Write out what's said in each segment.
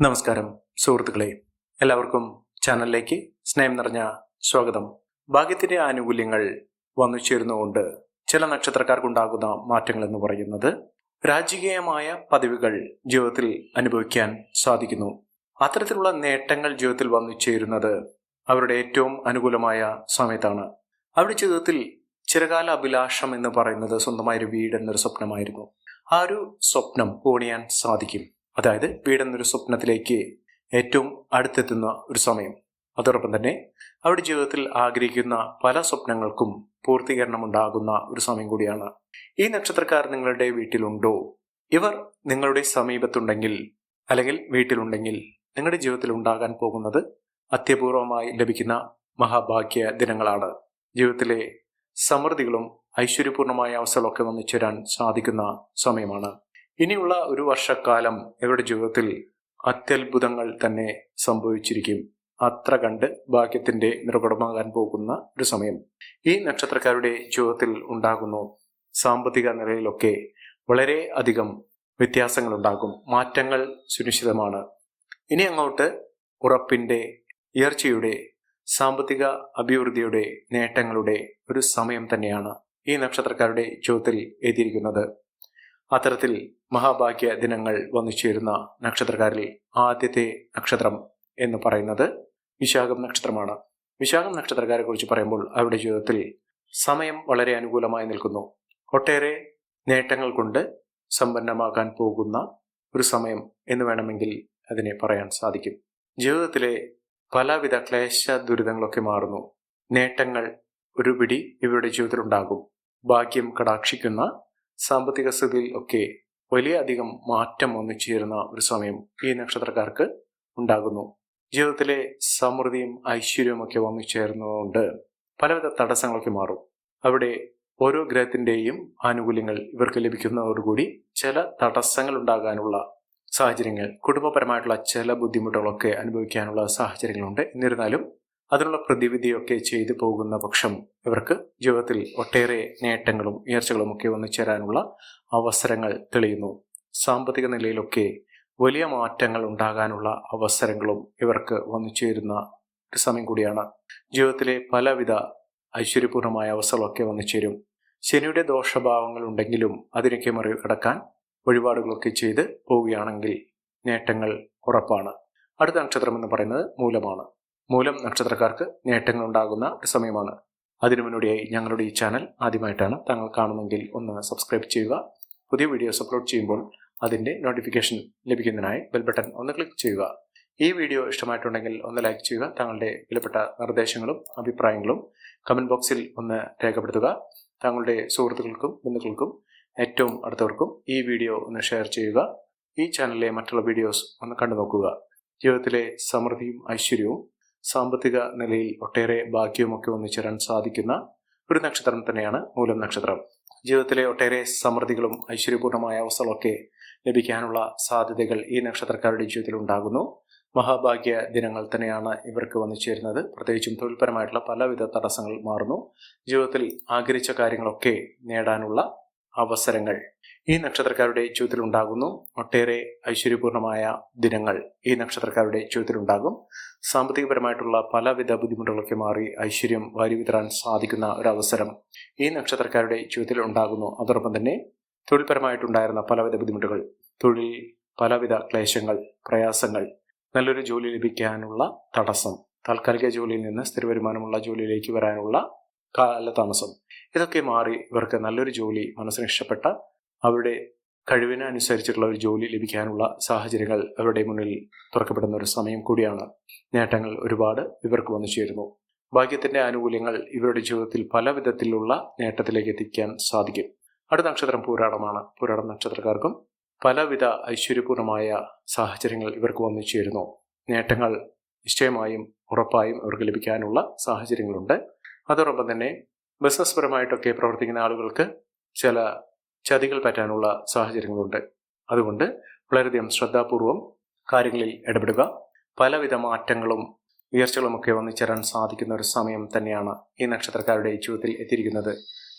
നമസ്കാരം സുഹൃത്തുക്കളെ. എല്ലാവർക്കും ചാനലിലേക്ക് സ്നേഹം നിറഞ്ഞ സ്വാഗതം. ഭാഗ്യത്തിന്റെ ആനുകൂല്യങ്ങൾ വന്നു ചേരുന്നതുകൊണ്ട് ചില നക്ഷത്രക്കാർക്കുണ്ടാകുന്ന മാറ്റങ്ങൾ എന്ന് പറയുന്നത് രാജകീയമായ പദവികൾ ജീവിതത്തിൽ അനുഭവിക്കാൻ സാധിക്കുന്നു. അത്തരത്തിലുള്ള നേട്ടങ്ങൾ ജീവിതത്തിൽ വന്നു ചേരുന്നത് അവരുടെ ഏറ്റവും അനുകൂലമായ സമയത്താണ്. അവരുടെ ജീവിതത്തിൽ ചിരകാല അഭിലാഷം എന്ന് പറയുന്നത് സ്വന്തമായൊരു വീട് എന്നൊരു സ്വപ്നമായിരുന്നു. ആ ഒരു സ്വപ്നം പൂണിയാൻ സാധിക്കും. അതായത് വീടെന്നൊരു സ്വപ്നത്തിലേക്ക് ഏറ്റവും അടുത്തെത്തുന്ന ഒരു സമയം. അതോടൊപ്പം തന്നെ അവരുടെ ജീവിതത്തിൽ ആഗ്രഹിക്കുന്ന പല സ്വപ്നങ്ങൾക്കും പൂർത്തീകരണം ഉണ്ടാകുന്ന ഒരു സമയം കൂടിയാണ്. ഈ നക്ഷത്രക്കാർ നിങ്ങളുടെ വീട്ടിലുണ്ടോ? ഇവർ നിങ്ങളുടെ സമീപത്തുണ്ടെങ്കിൽ അല്ലെങ്കിൽ വീട്ടിലുണ്ടെങ്കിൽ നിങ്ങളുടെ ജീവിതത്തിൽ ഉണ്ടാകാൻ പോകുന്നത് അത്യപൂർവമായി ലഭിക്കുന്ന മഹാഭാഗ്യ ദിനങ്ങളാണ്. ജീവിതത്തിലെ സമൃദ്ധികളും ഐശ്വര്യപൂർണമായ അവസ്ഥകളൊക്കെ വന്നു ചേരാൻ സാധിക്കുന്ന സമയമാണ്. ഇനിയുള്ള ഒരു വർഷക്കാലം ഇവരുടെ ജീവിതത്തിൽ അത്യത്ഭുതങ്ങൾ തന്നെ സംഭവിച്ചിരിക്കും. അത്ര കണ്ട് ഭാഗ്യത്തിന്റെ നിറകുടമാകാൻ പോകുന്ന ഒരു സമയം ഈ നക്ഷത്രക്കാരുടെ ജീവിതത്തിൽ ഉണ്ടാകുന്നു. സാമ്പത്തിക നിലയിലൊക്കെ വളരെ അധികം വ്യത്യാസങ്ങൾ ഉണ്ടാകും മാറ്റങ്ങൾ സുനിശ്ചിതമാണ്. ഇനി അങ്ങോട്ട് ഉറപ്പിന്റെ ഉയർച്ചയുടെ സാമ്പത്തിക അഭിവൃദ്ധിയുടെ നേട്ടങ്ങളുടെ ഒരു സമയം തന്നെയാണ് ഈ നക്ഷത്രക്കാരുടെ ജീവിതത്തിൽ എഴുതിയിരിക്കുന്നത് അത്തരത്തിൽ മഹാഭാഗ്യ ദിനങ്ങൾ വന്നു ചേരുന്ന നക്ഷത്രക്കാരിൽ ആദ്യത്തെ നക്ഷത്രം എന്ന് പറയുന്നത് വിശാഖം നക്ഷത്രമാണ്. വിശാഖം നക്ഷത്രക്കാരെ കുറിച്ച് പറയുമ്പോൾ അവരുടെ ജീവിതത്തിൽ സമയം വളരെ അനുകൂലമായി നിൽക്കുന്നു. ഒട്ടേറെ നേട്ടങ്ങൾ കൊണ്ട് സമ്പന്നമാകാൻ പോകുന്ന ഒരു സമയം എന്ന് വേണമെങ്കിൽ അതിനെ പറയാൻ സാധിക്കും. ജീവിതത്തിലെ പലവിധ ക്ലേശ ദുരിതങ്ങളൊക്കെ മാറുന്നു. നേട്ടങ്ങൾ ഒരുപിടി ഇവരുടെ ജീവിതത്തിൽ ഉണ്ടാകും ഭാഗ്യം കടാക്ഷിക്കുന്ന സാമ്പത്തിക സ്ഥിതിയിൽ ഒക്കെ വലിയ അധികം മാറ്റം വന്നു ചേരുന്ന ഒരു സമയം ഈ നക്ഷത്രക്കാർക്ക് ഉണ്ടാകുന്നു. ജീവിതത്തിലെ സമൃദ്ധിയും ഐശ്വര്യവും ഒക്കെ വന്നു ചേർന്നതുകൊണ്ട് പലവിധ തടസ്സങ്ങളൊക്കെ മാറും. അവിടെ ഓരോ ഗ്രഹത്തിന്റെയും ആനുകൂല്യങ്ങൾ ഇവർക്ക് ലഭിക്കുന്നതോടുകൂടി ചില തടസ്സങ്ങൾ ഉണ്ടാകാനുള്ള സാഹചര്യങ്ങൾ കുടുംബപരമായിട്ടുള്ള ചില ബുദ്ധിമുട്ടുകളൊക്കെ അനുഭവിക്കാനുള്ള സാഹചര്യങ്ങളുണ്ട്. എന്നിരുന്നാലും അതിനുള്ള പ്രതിവിധിയൊക്കെ ചെയ്തു പോകുന്ന പക്ഷം ഇവർക്ക് ജീവിതത്തിൽ ഒട്ടേറെ നേട്ടങ്ങളും ഉയർച്ചകളും ഒക്കെ വന്നു ചേരാനുള്ള അവസരങ്ങൾ തെളിയുന്നു. സാമ്പത്തിക നിലയിലൊക്കെ വലിയ മാറ്റങ്ങൾ ഉണ്ടാകാനുള്ള അവസരങ്ങളും ഇവർക്ക് വന്നു ചേരുന്ന സമയം കൂടിയാണ്. ജീവിതത്തിലെ പലവിധ ഐശ്വര്യപൂർണമായ അവസരങ്ങളൊക്കെ വന്നു ചേരും. ശനിയുടെ ദോഷഭാവങ്ങൾ ഉണ്ടെങ്കിലും അതിനൊക്കെ മറികടക്കാൻ വഴിപാടുകളൊക്കെ ചെയ്ത് പോവുകയാണെങ്കിൽ നേട്ടങ്ങൾ ഉറപ്പാണ്. അടുത്ത നക്ഷത്രം എന്ന് പറയുന്നത് മൂലമാണ്. മൂലം നക്ഷത്രക്കാർക്ക് നേട്ടങ്ങൾ ഉണ്ടാകുന്ന സമയമാണ്. അതിനു മുന്നോടിയായി ഞങ്ങളുടെ ഈ ചാനൽ ആദ്യമായിട്ടാണ് താങ്കൾ കാണുമെങ്കിൽ ഒന്ന് സബ്സ്ക്രൈബ് ചെയ്യുക. പുതിയ വീഡിയോസ് അപ്ലോഡ് ചെയ്യുമ്പോൾ അതിന്റെ നോട്ടിഫിക്കേഷൻ ലഭിക്കുന്നതിനായി ബെൽ ബട്ടൺ ഒന്ന് ക്ലിക്ക് ചെയ്യുക. ഈ വീഡിയോ ഇഷ്ടമായിട്ടുണ്ടെങ്കിൽ ഒന്ന് ലൈക്ക് ചെയ്യുക. താങ്കളുടെ വിലപ്പെട്ട നിർദ്ദേശങ്ങളും അഭിപ്രായങ്ങളും കമന്റ് ബോക്സിൽ ഒന്ന് രേഖപ്പെടുത്തുക. താങ്കളുടെ സുഹൃത്തുക്കൾക്കും ബന്ധുക്കൾക്കും ഏറ്റവും അടുത്തവർക്കും ഈ വീഡിയോ ഒന്ന് ഷെയർ ചെയ്യുക. ഈ ചാനലിലെ മറ്റുള്ള വീഡിയോസ് ഒന്ന് കണ്ടു നോക്കുക ജീവിതത്തിലെ സമൃദ്ധിയും ഐശ്വര്യവും സാമ്പത്തിക നിലയിൽ ഒട്ടേറെ ഭാഗ്യവുമൊക്കെ ഒന്നിച്ചേരാൻ സാധിക്കുന്ന ഒരു നക്ഷത്രം തന്നെയാണ് മൂലം നക്ഷത്രം. ജീവിതത്തിലെ ഒട്ടേറെ സമൃദ്ധികളും ഐശ്വര്യപൂർണമായ അവസ്ഥകളൊക്കെ ലഭിക്കാനുള്ള സാധ്യതകൾ ഈ നക്ഷത്രക്കാരുടെ ജീവിതത്തിൽ ഉണ്ടാകുന്നു. മഹാഭാഗ്യ ദിനങ്ങൾ തന്നെയാണ് ഇവർക്ക് വന്നു ചേരുന്നത്. പ്രത്യേകിച്ചും തൊഴിൽപരമായിട്ടുള്ള പലവിധ തടസ്സങ്ങൾ മാറുന്നു. ജീവിതത്തിൽ ആഗ്രഹിച്ച കാര്യങ്ങളൊക്കെ നേടാനുള്ള അവസരങ്ങൾ. ഈ നക്ഷത്രക്കാരുടെ ജീവിതത്തിൽ ഉണ്ടാകുന്നു ഒട്ടേറെ ഐശ്വര്യപൂർണമായ ദിനങ്ങൾ ഈ നക്ഷത്രക്കാരുടെ ജീവിതത്തിൽ ഉണ്ടാകും സാമ്പത്തികപരമായിട്ടുള്ള പലവിധ ബുദ്ധിമുട്ടുകളൊക്കെ മാറി ഐശ്വര്യം വാരി വിതറാൻ സാധിക്കുന്ന ഒരു അവസരം ഈ നക്ഷത്രക്കാരുടെ ജീവിതത്തിൽ ഉണ്ടാകുന്നു. അതോടൊപ്പം തന്നെ തൊഴിൽപരമായിട്ടുണ്ടായിരുന്ന പലവിധ ബുദ്ധിമുട്ടുകൾ തൊഴിൽ പലവിധ ക്ലേശങ്ങൾ പ്രയാസങ്ങൾ നല്ലൊരു ജോലി ലഭിക്കാനുള്ള തടസ്സം താൽക്കാലിക ജോലിയിൽ നിന്ന് സ്ഥിര വരുമാനമുള്ള ജോലിയിലേക്ക് വരാനുള്ള കാലതാമസം. ഇതൊക്കെ മാറി ഇവർക്ക് നല്ലൊരു ജോലി മനസ്സിന് ഇഷ്ടപ്പെട്ട അവരുടെ കഴിവിന് അനുസരിച്ചിട്ടുള്ള ഒരു ജോലി ലഭിക്കാനുള്ള സാഹചര്യങ്ങൾ അവരുടെ മുന്നിൽ തുറക്കപ്പെടുന്ന ഒരു സമയം കൂടിയാണ്. നേട്ടങ്ങൾ ഒരുപാട് ഇവർക്ക് വന്നു ചേരുന്നു. ഭാഗ്യത്തിന്റെ ആനുകൂല്യങ്ങൾ ഇവരുടെ ജീവിതത്തിൽ പല വിധത്തിലുള്ള നേട്ടത്തിലേക്ക് എത്തിക്കാൻ സാധിക്കും. അടുത്ത നക്ഷത്രം പൂരാടമാണ് പൂരാടം നക്ഷത്രക്കാർക്കും പലവിധ ഐശ്വര്യപൂർണമായ സാഹചര്യങ്ങൾ ഇവർക്ക് വന്നു ചേരുന്നു. നേട്ടങ്ങൾ നിശ്ചയമായും ഉറപ്പായും അവർക്ക് ലഭിക്കാനുള്ള സാഹചര്യങ്ങളുണ്ട്. അതോടൊപ്പം തന്നെ ബിസിനസ് പരമായിട്ടൊക്കെ പ്രവർത്തിക്കുന്ന ആളുകൾക്ക് ചില ചതികൾ പറ്റാനുള്ള സാഹചര്യങ്ങളുണ്ട്. അതുകൊണ്ട് വളരെയധികം ശ്രദ്ധാപൂർവം കാര്യങ്ങളിൽ ഇടപെടുക. പലവിധ മാറ്റങ്ങളും ഉയർച്ചകളുമൊക്കെ ഒന്നിച്ചേരാൻ സാധിക്കുന്ന ഒരു സമയം തന്നെയാണ് ഈ നക്ഷത്രക്കാരുടെ ജീവിതത്തിൽ എത്തിയിരിക്കുന്നത്.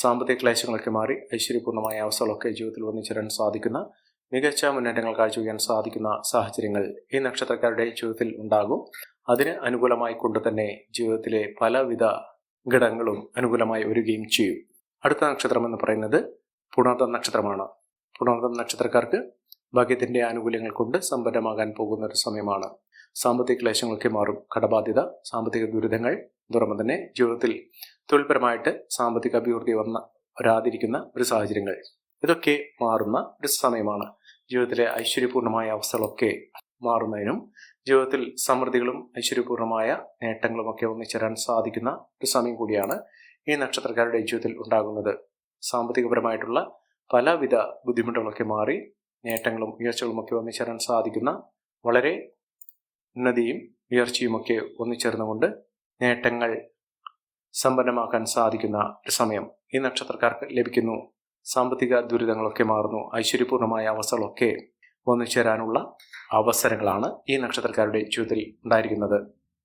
സാമ്പത്തിക ക്ലേശങ്ങളൊക്കെ മാറി ഐശ്വര്യപൂർണമായ അവസ്ഥകളൊക്കെ ജീവിതത്തിൽ ഒന്നിച്ചേരാൻ സാധിക്കുന്ന മികച്ച മുന്നേറ്റങ്ങൾ കാഴ്ചവെക്കാൻ സാധിക്കുന്ന സാഹചര്യങ്ങൾ ഈ നക്ഷത്രക്കാരുടെ ജീവിതത്തിൽ ഉണ്ടാകും. അതിന് അനുകൂലമായി കൊണ്ട് തന്നെ ജീവിതത്തിലെ പലവിധ ഘടകങ്ങളും അനുകൂലമായി വരികയും ചെയ്യും. അടുത്ത നക്ഷത്രം എന്ന് പറയുന്നത് പുണർതം നക്ഷത്രമാണ്. പുണർതം നക്ഷത്രക്കാർക്ക് ഭാഗ്യത്തിന്റെ ആനുകൂല്യങ്ങൾ കൊണ്ട് സമ്പന്നമാകാൻ പോകുന്ന ഒരു സമയമാണ്. സാമ്പത്തിക ക്ലേശങ്ങളൊക്കെ മാറും. കടബാധ്യത സാമ്പത്തിക ദുരിതങ്ങൾ തുറന്നു തന്നെ ജീവിതത്തിൽ തൊഴിൽപരമായിട്ട് സാമ്പത്തിക അഭിവൃദ്ധി വന്ന വരാതിരിക്കുന്ന ഒരു സാഹചര്യങ്ങൾ. ഇതൊക്കെ മാറുന്ന ഒരു സമയമാണ്. ജീവിതത്തിലെ ഐശ്വര്യപൂർണമായ അവസ്ഥകളൊക്കെ മാറുന്നതിനും ജീവിതത്തിൽ സമൃദ്ധികളും ഐശ്വര്യപൂർണമായ നേട്ടങ്ങളും ഒക്കെ ഒന്നിച്ചേരാൻ സാധിക്കുന്ന ഒരു സമയം കൂടിയാണ് ഈ നക്ഷത്രക്കാരുടെ ജീവിതത്തിൽ ഉണ്ടാകുന്നത്. സാമ്പത്തികപരമായിട്ടുള്ള പലവിധ ബുദ്ധിമുട്ടുകളൊക്കെ മാറി നേട്ടങ്ങളും ഉയർച്ചകളും ഒക്കെ ഒന്നിച്ചേരാൻ സാധിക്കുന്ന വളരെ ഉന്നതിയും ഉയർച്ചയുമൊക്കെ ഒന്നിച്ചേർന്നുകൊണ്ട് നേട്ടങ്ങൾ സമ്പന്നമാക്കാൻ സാധിക്കുന്ന ഒരു സമയം ഈ നക്ഷത്രക്കാർക്ക് ലഭിക്കുന്നു. സാമ്പത്തിക ദുരിതങ്ങളൊക്കെ മാറുന്നു. ഐശ്വര്യപൂർണമായ അവസ്ഥകളൊക്കെ ഒന്നിച്ചേരാനുള്ള അവസരങ്ങളാണ് ഈ നക്ഷത്രക്കാരുടെ ജീവിതത്തിൽ ഉണ്ടായിരിക്കുന്നത്.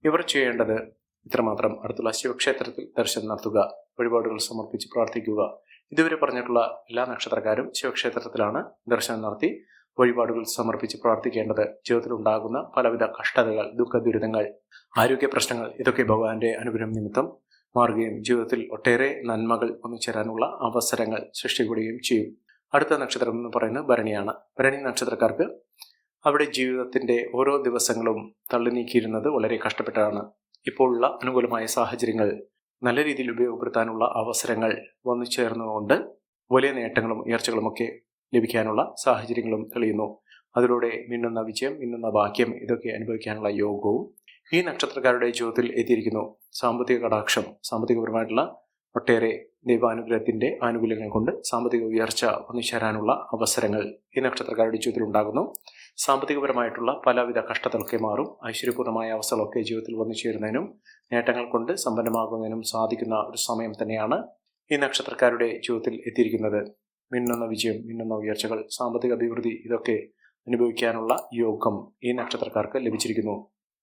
ഇവർ ചെയ്യേണ്ടത് ഇത്രമാത്രം അടുത്തുള്ള ശിവക്ഷേത്രത്തിൽ ദർശനം നടത്തുക വഴിപാടുകൾ സമർപ്പിച്ച് പ്രാർത്ഥിക്കുക. ഇതുവരെ പറഞ്ഞിട്ടുള്ള എല്ലാ നക്ഷത്രക്കാരും ശിവക്ഷേത്രത്തിലാണ് ദർശനം നടത്തി വഴിപാടുകൾ സമർപ്പിച്ച് പ്രാർത്ഥിക്കേണ്ടത്. ജീവിതത്തിൽ ഉണ്ടാകുന്ന പലവിധ കഷ്ടതകൾ ദുഃഖ ദുരിതങ്ങൾ ആരോഗ്യ പ്രശ്നങ്ങൾ ഇതൊക്കെ ഭഗവാന്റെ അനുഗ്രഹം നിമിത്തം മാറുകയും ജീവിതത്തിൽ ഒട്ടേറെ നന്മകൾ ഒന്നുചേരാനുള്ള അവസരങ്ങൾ സൃഷ്ടിക്കുകയും ചെയ്യും. അടുത്ത നക്ഷത്രം എന്ന് പറയുന്നത് ഭരണിയാണ്. ഭരണി നക്ഷത്രക്കാർക്ക് അവിടെ ജീവിതത്തിന്റെ ഓരോ ദിവസങ്ങളും തള്ളി നീക്കിയിരുന്നത് വളരെ കഷ്ടപ്പെട്ടാണ്. ഇപ്പോഴുള്ള അനുകൂലമായ സാഹചര്യങ്ങൾ നല്ല രീതിയിൽ ഉപയോഗപ്പെടുത്താനുള്ള അവസരങ്ങൾ വന്നു ചേർന്നുകൊണ്ട് വലിയ നേട്ടങ്ങളും ഉയർച്ചകളുമൊക്കെ ലഭിക്കാനുള്ള സാഹചര്യങ്ങളും തെളിയുന്നു. അതിലൂടെ മിന്നുന്ന വിജയം മിന്നുന്ന ഭാഗ്യം ഇതൊക്കെ അനുഭവിക്കാനുള്ള യോഗവും ഈ നക്ഷത്രക്കാരുടെ ജീവിതത്തിൽ എത്തിയിരിക്കുന്നു. സാമ്പത്തിക കടാക്ഷം സാമ്പത്തികപരമായിട്ടുള്ള ഒട്ടേറെ ദൈവാനുഗ്രഹത്തിന്റെ ആനുകൂല്യങ്ങൾ കൊണ്ട് സാമ്പത്തിക ഉയർച്ച ഒന്നിച്ചേരാനുള്ള അവസരങ്ങൾ ഈ നക്ഷത്രക്കാരുടെ ജീവിതത്തിൽ ഉണ്ടാകുന്നു. സാമ്പത്തികപരമായിട്ടുള്ള പലവിധ കഷ്ടതകളൊക്കെ മാറും. ഐശ്വര്യപൂർണമായ അവസ്ഥകളൊക്കെ ജീവിതത്തിൽ വന്നു ചേരുന്നതിനും നേട്ടങ്ങൾ കൊണ്ട് സമ്പന്നമാകുന്നതിനും സാധിക്കുന്ന ഒരു സമയം തന്നെയാണ് ഈ നക്ഷത്രക്കാരുടെ ജീവിതത്തിൽ എത്തിയിരിക്കുന്നത്. മിന്നുന്ന വിജയം മിന്നുന്ന ഉയർച്ചകൾ സാമ്പത്തിക അഭിവൃദ്ധി ഇതൊക്കെ അനുഭവിക്കാനുള്ള യോഗം ഈ നക്ഷത്രക്കാർക്ക് ലഭിച്ചിരിക്കുന്നു.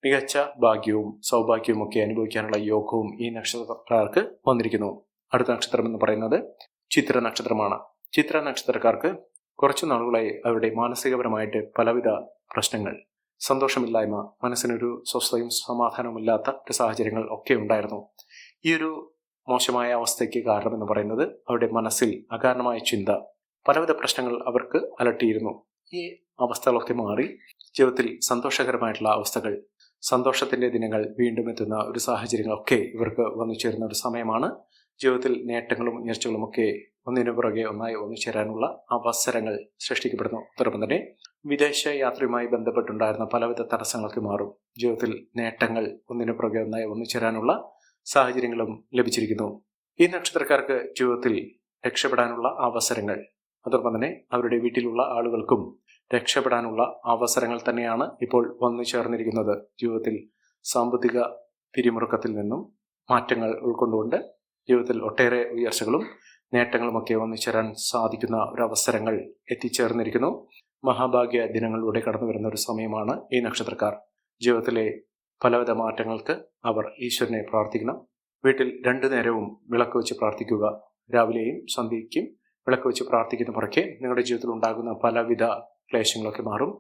മികച്ച ഭാഗ്യവും സൗഭാഗ്യവും ഒക്കെ അനുഭവിക്കാനുള്ള യോഗവും ഈ നക്ഷത്രക്കാർക്ക് വന്നിരിക്കുന്നു. അടുത്ത നക്ഷത്രം എന്ന് പറയുന്നത് ചിത്ര നക്ഷത്രമാണ്. ചിത്ര നക്ഷത്രക്കാർക്ക് കുറച്ചു നാളുകളായി അവരുടെ മാനസികപരമായിട്ട് പലവിധ പ്രശ്നങ്ങൾ സന്തോഷമില്ലായ്മ മനസ്സിനൊരു സ്വസ്ഥയും സമാധാനവുമില്ലാത്ത ഒരു സാഹചര്യങ്ങൾ ഒക്കെ ഉണ്ടായിരുന്നു. ഈ ഒരു മോശമായ അവസ്ഥയ്ക്ക് കാരണം എന്ന് പറയുന്നത് അവരുടെ മനസ്സിൽ അകാരണമായ ചിന്ത പലവിധ പ്രശ്നങ്ങൾ അവർക്ക് അലട്ടിയിരുന്നു. ഈ അവസ്ഥകളൊക്കെ മാറി ജീവിതത്തിൽ സന്തോഷകരമായിട്ടുള്ള അവസ്ഥകൾ സന്തോഷത്തിന്റെ ദിനങ്ങൾ വീണ്ടും എത്തുന്ന ഒരു സാഹചര്യങ്ങളൊക്കെ ഇവർക്ക് വന്നു ചേരുന്ന ഒരു സമയമാണ്. ജീവിതത്തിൽ നേട്ടങ്ങളും ഉയർച്ചകളും ഒക്കെ ഒന്നിനു പുറകെ ഒന്നായി ഒന്നുചേരാനുള്ള അവസരങ്ങൾ സൃഷ്ടിക്കപ്പെടുന്നു. അതോടൊപ്പം തന്നെ വിദേശ യാത്രയുമായി ബന്ധപ്പെട്ടുണ്ടായിരുന്ന പലവിധ തടസ്സങ്ങൾക്ക് മാറും. ജീവിതത്തിൽ നേട്ടങ്ങൾ ഒന്നിനു പുറകെ ഒന്നായി ഒന്നുചേരാനുള്ള സാഹചര്യങ്ങളും ലഭിച്ചിരിക്കുന്നു. ഈ നക്ഷത്രക്കാർക്ക് ജീവിതത്തിൽ രക്ഷപ്പെടാനുള്ള അവസരങ്ങൾ. അതോടൊപ്പം തന്നെ അവരുടെ വീട്ടിലുള്ള ആളുകൾക്കും രക്ഷപ്പെടാനുള്ള അവസരങ്ങൾ തന്നെയാണ് ഇപ്പോൾ വന്നു ചേർന്നിരിക്കുന്നത്. ജീവിതത്തിൽ സാമ്പത്തിക പിരിമുറുക്കത്തിൽ നിന്നും മാറ്റങ്ങൾ ഉൾക്കൊണ്ടുകൊണ്ട് ജീവിതത്തിൽ ഒട്ടേറെ ഉയർച്ചകളും നേട്ടങ്ങളുമൊക്കെ ഒന്നിച്ചേരാൻ സാധിക്കുന്ന ഒരു അവസരങ്ങൾ എത്തിച്ചേർന്നിരിക്കുന്നു. മഹാഭാഗ്യ ദിനങ്ങളിലൂടെ കടന്നു വരുന്ന ഒരു സമയമാണ് ഈ നക്ഷത്രക്കാർ. ജീവിതത്തിലെ പലവിധ മാറ്റങ്ങൾക്ക് അവർ ഈശ്വരനെ പ്രാർത്ഥിക്കണം. വീട്ടിൽ രണ്ടു നേരവും വിളക്ക് വെച്ച് പ്രാർത്ഥിക്കുക. രാവിലെയും സന്ധ്യയ്ക്കും വിളക്ക് വെച്ച് പ്രാർത്ഥിക്കുന്ന പുറക്കെ നിങ്ങളുടെ ജീവിതത്തിൽ ഉണ്ടാകുന്ന പലവിധ ക്ലേശങ്ങളൊക്കെ മാറും.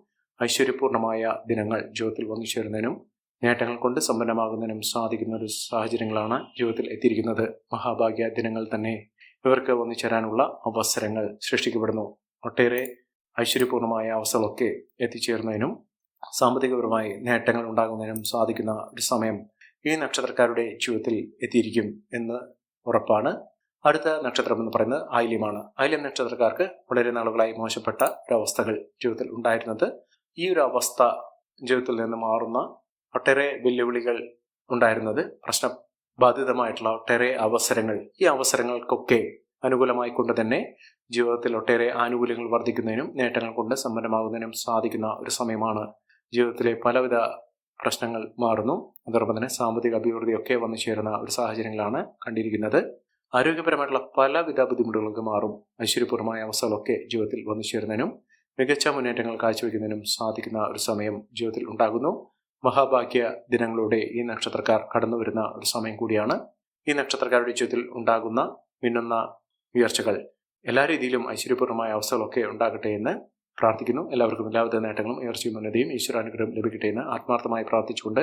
ഐശ്വര്യപൂർണമായ ദിനങ്ങൾ ജീവിതത്തിൽ വന്നു ചേരുന്നതിനും നേട്ടങ്ങൾ കൊണ്ട് സമ്പന്നമാകുന്നതിനും സാധിക്കുന്ന ഒരു സാഹചര്യങ്ങളാണ് ജീവിതത്തിൽ എത്തിയിരിക്കുന്നത്. മഹാഭാഗ്യ ദിനങ്ങൾ തന്നെ ഇവർക്ക് വന്നു ചേരാനുള്ള അവസരങ്ങൾ സൃഷ്ടിക്കപ്പെടുന്നു. ഒട്ടേറെ ഐശ്വര്യപൂർണമായ അവസരങ്ങളൊക്കെ എത്തിച്ചേരുന്നതിനും സാമ്പത്തികപരമായി നേട്ടങ്ങൾ ഉണ്ടാകുന്നതിനും സാധിക്കുന്ന ഒരു സമയം ഈ നക്ഷത്രക്കാരുടെ ജീവിതത്തിൽ എത്തിയിരിക്കും എന്ന് ഉറപ്പാണ്. അടുത്ത നക്ഷത്രം എന്ന് പറയുന്നത് ആയില്യമാണ്. ആയില്യം നക്ഷത്രക്കാർക്ക് വളരെ നാളുകളായി മോശപ്പെട്ട ഒരവസ്ഥകൾ ജീവിതത്തിൽ ഉണ്ടായിരുന്നത്. ഈ ഒരു അവസ്ഥ ജീവിതത്തിൽ നിന്ന് മാറുന്ന ഒട്ടേറെ വെല്ലുവിളികൾ ഉണ്ടായിരുന്നത് പ്രശ്ന ബാധിതമായിട്ടുള്ള ഒട്ടേറെ അവസരങ്ങൾ. ഈ അവസരങ്ങൾക്കൊക്കെ അനുകൂലമായി കൊണ്ട് തന്നെ ജീവിതത്തിൽ ഒട്ടേറെ ആനുകൂല്യങ്ങൾ വർദ്ധിക്കുന്നതിനും നേട്ടങ്ങൾ കൊണ്ട് സമ്പന്നമാകുന്നതിനും സാധിക്കുന്ന ഒരു സമയമാണ് ജീവിതത്തിലെ പലവിധ പ്രശ്നങ്ങൾ മാറുന്നു. അതോടൊപ്പം തന്നെ സാമ്പത്തിക അഭിവൃദ്ധിയൊക്കെ വന്നു ചേരുന്ന ഒരു സാഹചര്യങ്ങളാണ് കണ്ടിരിക്കുന്നത്. ആരോഗ്യപരമായിട്ടുള്ള പലവിധ ബുദ്ധിമുട്ടുകൾക്ക് മാറും. ഐശ്വര്യപൂർണമായ അവസ്ഥകളൊക്കെ ജീവിതത്തിൽ വന്നു ചേരുന്നതിനും മികച്ച മുന്നേറ്റങ്ങൾ കാഴ്ചവെക്കുന്നതിനും സാധിക്കുന്ന ഒരു സമയം ജീവിതത്തിൽ ഉണ്ടാകുന്നു. മഹാഭാഗ്യ ദിനങ്ങളുടെ ഈ നക്ഷത്രക്കാർ കടന്നു വരുന്ന ഒരു സമയം കൂടിയാണ്. ഈ നക്ഷത്രക്കാരുടെ ജീവിതത്തിൽ ഉണ്ടാകുന്ന മിന്നുന്ന ഉയർച്ചകൾ എല്ലാ രീതിയിലും ഐശ്വര്യപൂർണമായ അവസ്ഥകളൊക്കെ ഉണ്ടാകട്ടെ എന്ന് പ്രാർത്ഥിക്കുന്നു. എല്ലാവർക്കും എല്ലാവിധ നേട്ടങ്ങളും ഉയർച്ചയും ഉന്നതിയും ഈശ്വരാനുഗ്രഹം ലഭിക്കട്ടെ എന്ന് ആത്മാർത്ഥമായി പ്രാർത്ഥിച്ചുകൊണ്ട്